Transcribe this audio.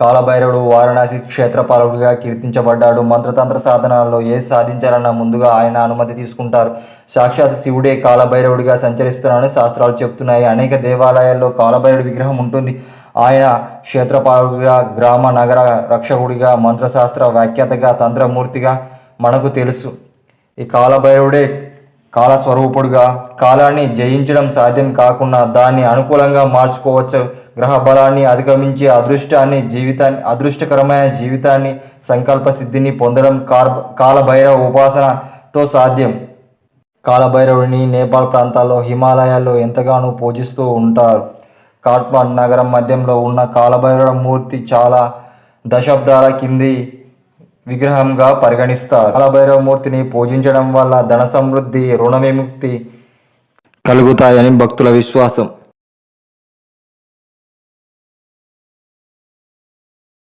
కాలభైరవుడు వారణాసి క్షేత్రపాలకుడిగా కీర్తించబడ్డాడు. మంత్రతంత్ర సాధనాల్లో ఏ సాధించాలన్నా ముందుగా ఆయన అనుమతి తీసుకుంటారు. సాక్షాత్ శివుడే కాలభైరవుడిగా సంచరిస్తున్నానని శాస్త్రాలు చెప్తున్నాయి అనేక దేవాలయాల్లో కాలభైరవుడి విగ్రహం ఉంటుంది. ఆయన క్షేత్రపాలకుడిగా గ్రామ నగర రక్షకుడిగా మంత్రశాస్త్ర వ్యాఖ్యాతగా తంత్రమూర్తిగా మనకు తెలుసు. ఈ కాలభైరవుడే కాలస్వరూపుడుగా కాలాన్ని జయించడం సాధ్యం కాకుండా దాన్ని అనుకూలంగా మార్చుకోవచ్చు. గ్రహ బలాన్ని అధిగమించి అదృష్టాన్ని జీవితాన్ని అదృష్టకరమైన జీవితాన్ని సంకల్ప సిద్ధిని పొందడం కార్ కాలభైరవ ఉపాసనతో సాధ్యం. కాలభైరవుడిని నేపాల్ ప్రాంతాల్లో హిమాలయాల్లో ఎంతగానో పూజిస్తూ ఉంటారు. కాట్మాండ్ నగరం మధ్యంలో ఉన్న కాలభైరవ మూర్తి చాలా దశాబ్దాల కింది విగ్రహంగా పరిగణిస్తారు. కాలభైరవమూర్తిని పూజించడం వల్ల ధన సమృద్ధి రుణ విముక్తి కలుగుతాయని భక్తుల విశ్వాసం.